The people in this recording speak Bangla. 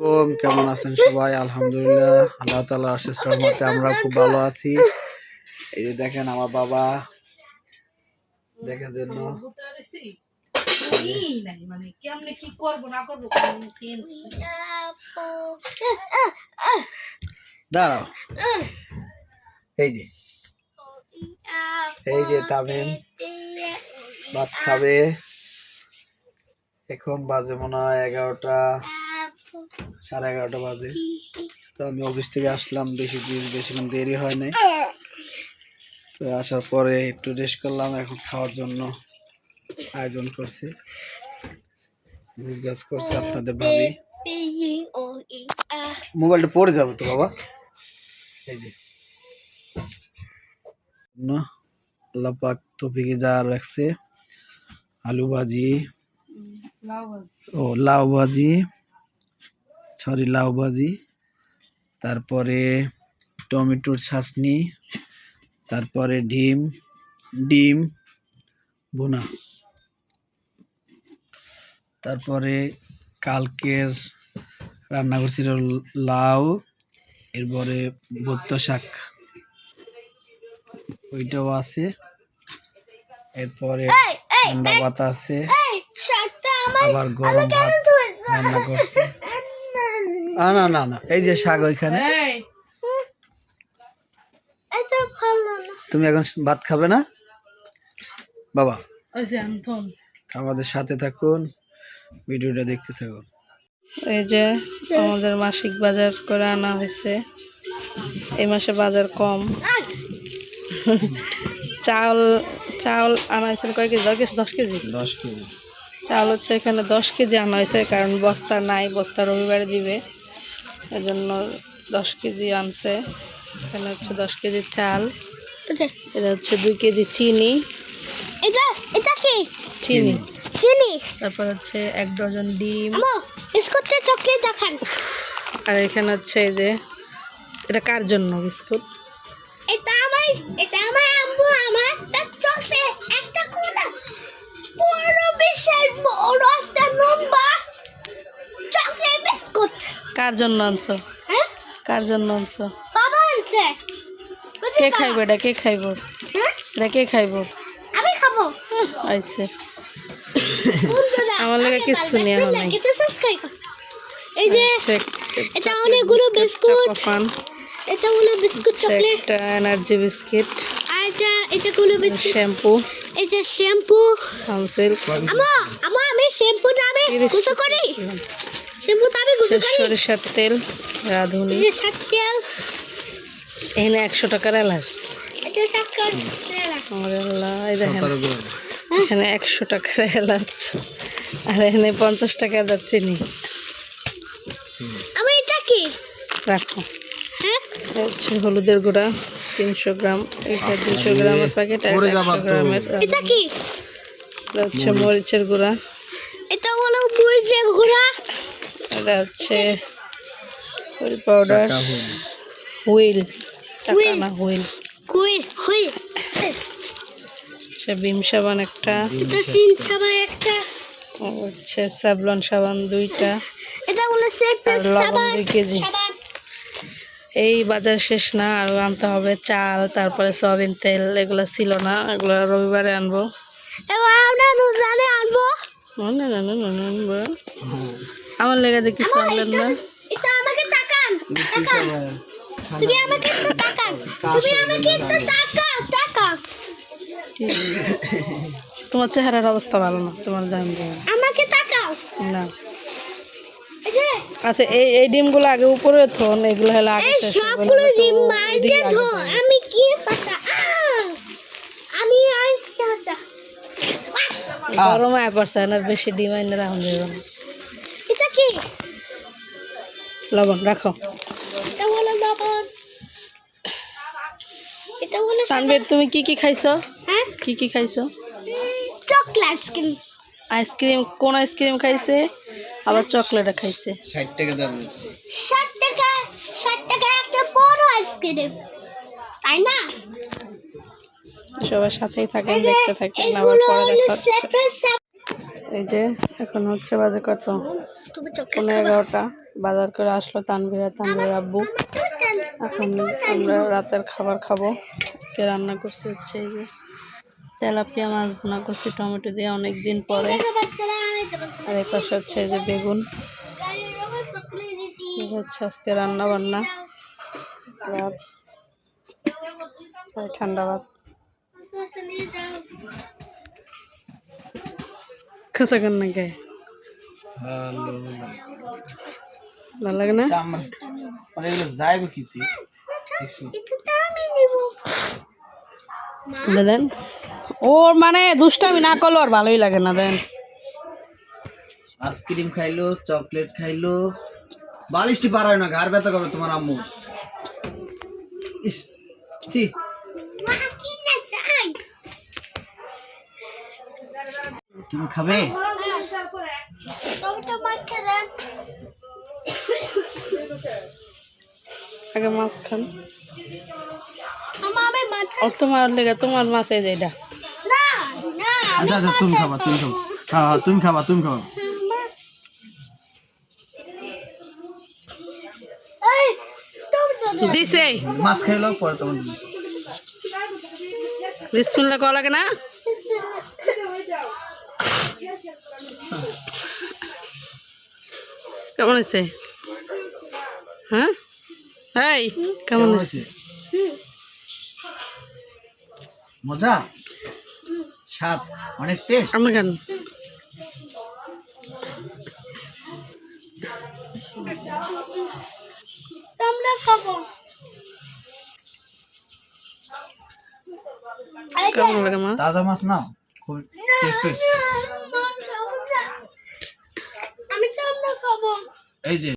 কম কেমন আছেন সবাই? আলহামদুলিল্লাহ, আল্লাহ তালা আশিস রহমতে আমরা খুব ভালো আছি। এই যে দেখেন আমার বাবা। দেখার জন্য। দাঁড়াও। এই যে। এই যে তামিম ভাত খাবে। এখন বাজে মনে হয় এগারোটা। সাড়ে এগারোটা বাজে। তো আমি অফিস থেকে আসলাম বেশি দিন বেশিক্ষণ দেরি হয় নাই। তো আসার পরে একটু রেস্ট করলাম এখন খাওয়ার জন্য আয়োজন করছি। জিজ্ঞাসা করছি আপনাদের ভাবি। মোবাইলটা পড়ে যাবে তো বাবা? এই যে। না আল্লাহ পাক তফিকে যা রাখছে। আলু ভাজি। লাউ ভাজি। ও লাউ ভাজি। সরি লাউ ভাজি তারপরে টমেটোর ছাসনি তারপরে ডিম ডিম বোনা তারপরে কালকের রান্না করছিল লাউ এরপরে বত্ত শাক। ওইটাও আছে। এরপরে ঠান্ডা পাতা আছে। আবার গরম ভাত রান্না করছে। না না না এই যে শাক ওইখানে। তুমি এখন ভাত খাবে না? বাবা। আমাদের সাথে থাকুন ভিডিওটা দেখতে থাকুন। এই যে আমাদের মাসিক বাজার করে আনা হয়েছে। এই মাসে বাজার কম। চাল চাল আনা হয়েছে কয় কেজি? দশ কেজি দশ কেজি? দশ কেজি। চাল হচ্ছে এখানে দশ কেজি আনা হয়েছে কারণ বস্তা নাই বস্তা রবিবারে দিবে। এজন্য দশ কেজি আনছে। এখানে হচ্ছে দশ কেজি চাল। এটা। হচ্ছে দুই কেজি চিনি। এটা এটা কি? চিনি। চিনি? তারপর হচ্ছে এক ডজন ডিম। বিস্কুটে চকলেট দেখান। আর এখানে হচ্ছে এই যে এটা কার জন্য বিস্কুট? এটা আমার এটা আমার আম্মু আমার একটা চকলেট। কার জন্য আনছো? হ্যাঁ? কার জন্য আনছো? কে খাইব এটা? কে খাইব? হ্যাঁ? এটা কে খাইব? আমি খাব। আইছে। আমার লাগে আগে কিচ্ছু বল, নেই। এটা এই যে এটা অনেকগুলো বিস্কুট। এটা হলো বিস্কুট চকলেট। একটা এনার্জি বিস্কিট আর এটা এটা বিস্কুট। শ্যাম্পু এই যে শ্যাম্পু সানসিল্ক আমা আমা আমি শ্যাম্পুটা আমি গুছো করি। সরিষার তেল রাঁধুনি। এই সাত তেল। এখানে একশো টাকার এলাচ এটা সাতকার আমার আল্লাহ, এই দেখেন। এখানে একশো টাকার এলাচ আর এখানে পঞ্চাশ টাকা যাচ্ছে নি আমি এটা কি? রাখো। হ্যাঁ? হচ্ছে হলুদের গুঁড়া তিনশো গ্রাম। এটা দুশো গ্রামের প্যাকেট আর একশো গ্রামের এটা কি? হচ্ছে মরিচের গুঁড়া। এটা হলো মরিচের গুঁড়া। এটা হচ্ছে হুইল পাউডার। হুইল। চাকা না হুইল। বিম সাবান একটা। এটা সিন সবাই একটা। হচ্ছে স্যাভলন সাবান দুইটা। এটা হলো সাবান। কেজি। এই বাজার শেষ না আরও আনতে হবে চাল তারপরে সয়াবিন তেল এগুলো ছিল না এগুলো রবিবারে আনব। এবার আমরা রোজানে আনব। না না না না না না, আমার লেগে দেখি আনলেন না। এটা আমাকে তাকান তাকান। তুমি আমাকে একটু তাকান। তুমি আমাকে একটু তাকাও তাকাও। তোমার চেহারার অবস্থা ভালো না তোমার জানব আমাকে তাকাও। না। আচ্ছা এই এই ডিমগুলো আগে উপরে থন এগুলো হলে আগে এই সবগুলো ডিম মারতে আগে ধো যাবে। আমি কি পাতা আহ! আমি আইসা আচ্ছা গরমে আয় পড়ছে আর বেশি ডিম আইনে রাখুন না এটা কি? লবণ রাখো। এটা হলো লবণ। এটা হলো তানবীর তুমি কি কি খাইছো? হ্যাঁ? কি কি খাইছো? Chocolate ice cream. Ice cream কোন আইসক্রিম খাইছে? আবার চকলেটও খাইছে। ষাট টাকা দাম। ষাট টাকা ষাট টাকা একটা বড় আইসক্রিম। তাই না? সবার সাথেই থাকেন দেখতে থাকেন আবার পরে দেখা। এই যে এখন হচ্ছে বাজে কত? পনেরো এগারোটা। বাজার করে আসলো তানভীরা তানভীর আব্বু। এখন আমরা রাতের খাবার খাব। আজকে রান্না করছি হচ্ছে এই যে তেলাপিয়া মাছ ভুনা করছি টমেটো দিয়ে অনেক দিন পরে আর এই পাশে হচ্ছে এই যে বেগুন। হচ্ছে আজকে রান্না বান্না ঠান্ডা ভাত। নিয়ে যাও কথা কান না গায়ে হ্যালো ভালো লাগে না আমার মানে এগুলো যাইবে দেন ওর মানে দুষ্টামি না করলে ওর ভালোই লাগে না দেন আইসক্রিম খাইলো চকলেট খাইলো বালিশটি পারায় না ঘাড় ব্যথা করবে তোমার আম্মু ইস সি মা কি না চাই তুমি খাবে? টমেটো মাখা দেন আগে মাছ খান। ও তোমার লেগে তোমার মাছ এই যে এটা। না না আচ্ছা আচ্ছা তুমি খাবা তুমি খাবা। হ্যাঁ হ্যাঁ, তুমি খাবা তুমি খাবা। এই দিছে। মাছ খাইলো পরে তোমার বিসমিল্লা লাগে না? কেমন হয়েছে হ্যাঁ? এই কেমন হয়েছে হয়েছে মজা? স্বাদ? অনেক টেস্ট আমরা কেন? আমরা খাব। কেমন লাগে মাছ তাজা মাছ না খুব টেস্ট আমি চামড়া খাব এই যে